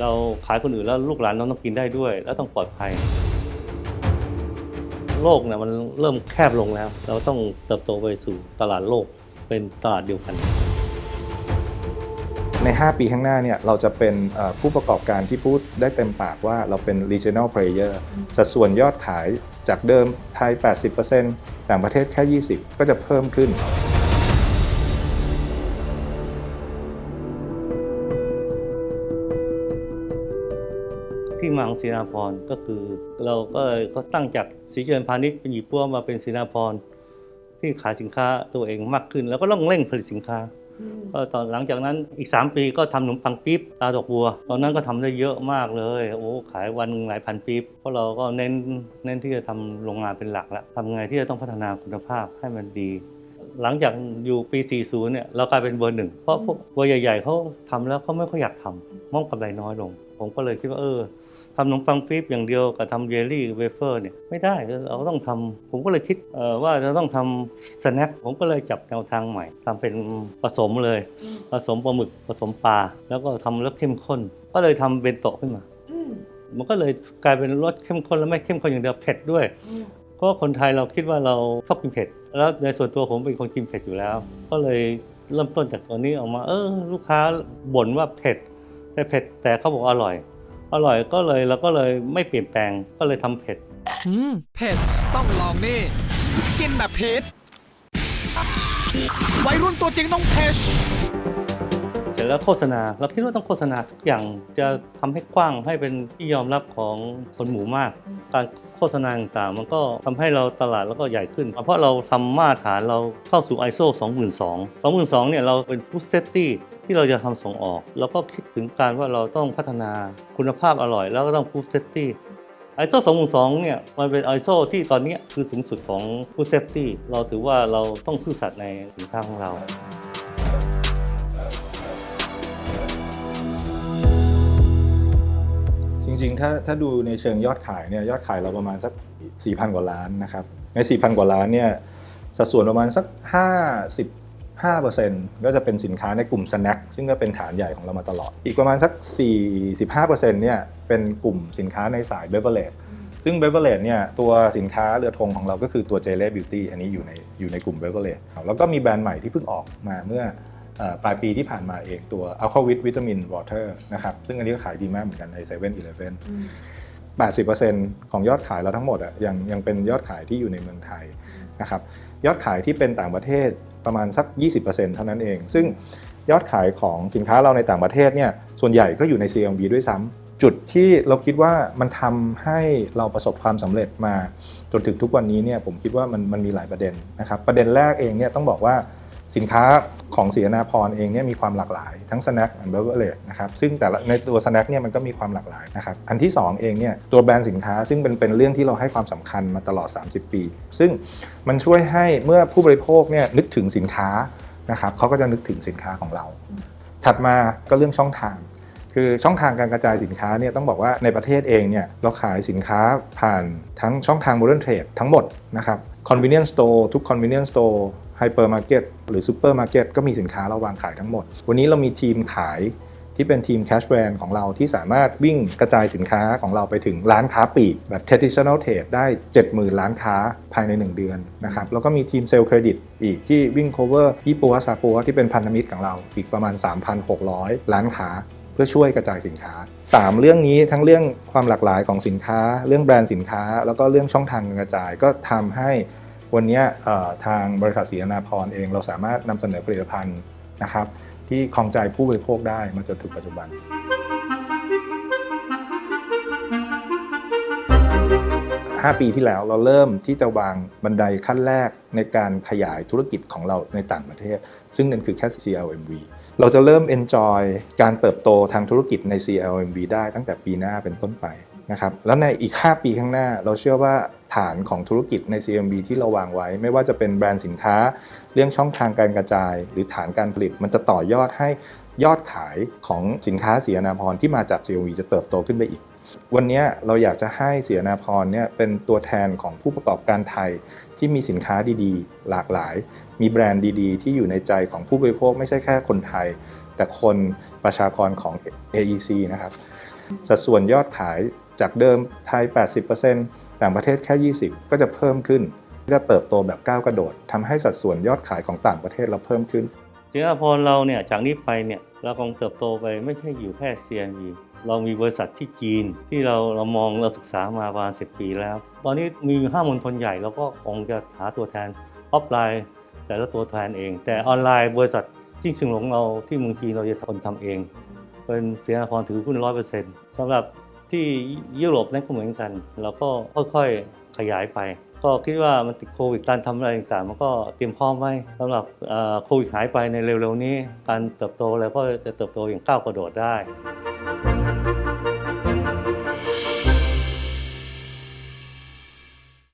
เราขายคนอื่นแล้วลูกหลานเราต้องกินได้ด้วย แล้วต้องปลอดภัย โลกเนี่ยมันเริ่มแคบลงแล้ว เราต้องเติบโตไปสู่ตลาดโลกเป็นตลาดเดียวกัน ใน 5 ปีข้างหน้าเนี่ยเราจะเป็นเอ่อผู้ประกอบการที่พูดได้เต็มปากว่าเราเป็น regional player สัดส่วนยอดขายจากเดิมไทย 80%ต่างประเทศแค่ 20 ก็จะเพิ่มขึ้น ที่มาของศรีนาพรก็คือ เราก็เลยก็ตั้งจากสีเจริญพาณิชย์เป็นหยิบพัวมาเป็นศรีนาพรที่ขายสินค้าตัวเองมากขึ้น แล้วก็ต้องเร่งผลิตสินค้าก็ตอนหลังจากนั้นอีก 3 ปีก็ทำขนมปังปี๊บตาดอกบัว ตอนนั้นก็ทำได้เยอะมากเลย โอ้ขายวันหนึ่งหลายพันปี๊บเพราะเราก็เน้นเน้นที่จะทำโรงงานเป็นหลักแล้วทำไงที่จะต้องพัฒนาคุณภาพให้มันดี หลังจากอยู่ปี 40 เนี่ยเรากลายเป็นเบอร์หนึ่งเพราะพวกเบอร์ใหญ่ ๆเขาทำแล้วเขาไม่ค่อยอยากทำมองกำไรน้อยลง ผมก็เลยคิดว่าเออ ทำขนมปังปี๊บอย่างเดียวกับทำเยลลี่เวเฟอร์เนี่ยไม่ได้เราต้องทำผมก็เลยคิดเอ่อว่าจะต้องทำสแน็คผมก็เลยจับแนวทางใหม่ทำเป็นผสมเลย ผสมปลาหมึกผสมปลาแล้วก็ทำรสเข้มข้น ก็เลยทำเบนโตะขึ้นมามันก็เลยกลายเป็นรสเข้มข้นแล้วไม่เข้มข้นอย่างเดียวเผ็ดด้วยเพราะว่าคนไทยเราคิดว่าเราชอบกินเผ็ด แล้วในส่วนตัวผมเป็นคนกินเผ็ดอยู่แล้ว ก็เลยเริ่มต้นจากตัวนี้ออกมา เออ ลูกค้าบ่นว่าเผ็ด แต่เผ็ดแต่เขาบอกอร่อย อร่อยก็เลยเราก็เลยไม่เปลี่ยนแปลงก็เลยทำเผ็ด อืมเผ็ดต้องลองนี่ กินแบบเผ็ดวัยรุ่นตัวจริงต้องเผ็ดเสร็จแล้วโฆษณาเราคิดว่าต้องโฆษณาทุกอย่างจะทำให้กว้างให้เป็นที่ยอมรับของคนหมู่มาก การ โฆษณาต่างๆ มันก็ทำให้เราตลาดแล้วก็ใหญ่ขึ้น เพราะเราทำมาตรฐานเราเข้าสู่ ISO 22 22เนี่ยเราเป็น Food Safety ที่เราจะทำส่งออกแล้วก็คิดถึงการว่าเราต้องพัฒนาคุณภาพอร่อย แล้วก็ต้อง Food Safety ISO 22000เนี่ยมันเป็น ISO ที่ตอนนี้คือสูงสุดของ Food Safety เราถือว่าเราต้องซื่อสัตย์ในสินค้าของเรา จริงๆ ถ้าถ้าดูในเชิงยอดขายเนี่ยยอดขายเราประมาณสัก 4,000 กว่าล้านนะครับ ใน 4,000 กว่าล้านเนี่ยสัดส่วนประมาณสัก55%ก็จะเป็นสินค้าในกลุ่มสแน็คซึ่งก็เป็นฐานใหญ่ของเรามาตลอด อีกประมาณสัก 45%เนี่ยเป็นกลุ่มสินค้าในสายเบเวอร์เลจซึ่งเบเวอร์เลจเนี่ยตัวสินค้าเรือธงของเราก็คือตัวเจเล่บิวตี้อันนี้อยู่ในอยู่ในกลุ่มเบเวอร์เลจแล้วก็มีแบรนด์ใหม่ที่เพิ่งออกมาเมื่อเอ่อ ปลายปีที่ผ่านมาเองตัว a l k a w i t วิตามินวอเตอร์นะครับซึ่งอันนี้ก็ขายดีมากเหมือนกันใน7 e เ e ่ e อ80%ของยอดขายเราทั้งหมดอะยังยังเป็นยอดขายที่อยู่ในเมืองไทยนะครับยอดขายที่เป็นต่างประเทศประมาณสัก 20%เท่านั้นเอง ซึ่งยอดขายของสินค้าเราในต่างประเทศเนี่ยส่วนใหญ่ก็อยู่ใน CLB ด้วยซ้ำจุดที่เราคิดว่ามันทำให้เราประสบความสำเร็จมาจนถึงทุกวันนี้เนี่ยผมคิดว่ามันมันมีหลายประเด็นนะครับประเด็นแรกเองเนี่ยต้องบอกว่า สินค้าของศรีนาพรเองเนี่ยมีความหลากหลายทั้ง snack and beverage นะครับซึ่งแต่ละในตัว snack เนี่ยมันก็มีความหลากหลายนะครับอันที่ 2 เองเนี่ยตัวแบรนด์สินค้าซึ่งเป็นเป็นเรื่องที่เราให้ความสำคัญมาตลอด 30 ปี ซึ่งมันช่วยให้เมื่อผู้บริโภคเนี่ยนึกถึงสินค้านะครับเขาก็จะนึกถึงสินค้าของเรา ถัดมาก็เรื่องช่องทาง คือช่องทางการกระจายสินค้าเนี่ยต้องบอกว่าในประเทศเองเนี่ยเราขายสินค้าผ่านทั้งช่องทาง modern trade ทั้งหมดนะครับ convenience store ทุก convenience store hypermarket หรือ supermarket ก็ตก็มีสินค้าเราวางขายทั้งหมด วันนี้เรามีทีมขายที่เป็นทีม cash van ของเราที่สามารถวิ่งกระจายสินค้าของเราไปถึงร้านค้าปลีกแบบ traditional trade ได้ 70,000 ล้านค้าภายใน 1 เดือนนะครับแล้วก็มีทีมเซลล์เครดิตอีกที่วิ่ง cover ยี่ปัวซาปัวที่เป็นพันธมิตรของเราอีกประมาณ 3,600 ล้านค้าเพื่อช่วยกระจายสินค้า 3 เรื่องนี้ทั้งเรื่องความหลากหลายของสินค้า เรื่องแบรนด์สินค้า แล้วก็เรื่องช่องทางการกระจายก็ทำให้ วันนี้ทางบริษัทศรีนาพรเองเราสามารถนำเสนอผลิตภัณฑ์นะครับ ที่คลองใจผู้บริโภคได้มาจนถึงปัจจุบัน5ปีที่แล้วเราเริ่มที่จะวางบันไดขั้นแรกในการขยายธุรกิจของเราในต่างประเทศ ซึ่งนั่นคือแค่ CLMV เราจะเริ่ม enjoy การเติบโตทางธุรกิจใน CLMV ได้ตั้งแต่ปีหน้าเป็นต้นไป นะครับแล้วในอีก 5 ปีข้างหน้าเราเชื่อว่าฐานของธุรกิจใน CLMV ที่เราวางไว้ ไม่ว่าจะเป็นแบรนด์สินค้า เรื่องช่องทางการกระจาย หรือฐานการผลิตมันจะต่อยอดให้ยอดขายของสินค้าเสียนาพรที่มาจาก CLMV จะเติบโตขึ้นไปอีก วันนี้เราอยากจะให้เสียนาพรเนี่ยเป็นตัวแทนของผู้ประกอบการไทยที่มีสินค้าดีๆ หลากหลาย มีแบรนด์ดีๆ ที่อยู่ในใจของผู้บริโภคไม่ใช่แค่คนไทย แต่คนประชากรของ AEC นะครับสัดส่วนยอดขาย จากเดิมไทย 80%ต่างประเทศแค่ 20 ก็จะเพิ่มขึ้นจะเติบโตแบบก้าวกระโดดทำให้สัดส่วนยอดขายของต่างประเทศเราเพิ่มขึ้นสิงคโปร์เราเนี่ยจากนี้ไปเนี่ยเราคงเติบโตไปไม่ใช่อยู่แค่ CME เรามีบริษัทที่จีนที่เราเรามองเราศึกษามาประมาณ10ปีแล้ว ตอนนี้มีห้ามณฑลใหญ่เราก็คงจะหาตัวแทนออฟไลน์ แต่ละตัวแทนเอง แต่ออนไลน์บริษัทจิ้งชิงหลงเราที่เมืองจีนเราจะทำทำเอง เป็นเสียงพรถือหุ้นร้อยเปอร์เซ็นต์สำหรับ ที่ยุโรปนั่นก็เหมือนกัน เราก็ค่อยๆขยายไป ก็คิดว่ามันติดโควิดการทำอะไรต่างๆมันก็เตรียมพร้อมไว้สำหรับโควิดหายไปในเร็วๆนี้ การเติบโตแล้วก็จะเติบโตอย่างก้าวกระโดดได้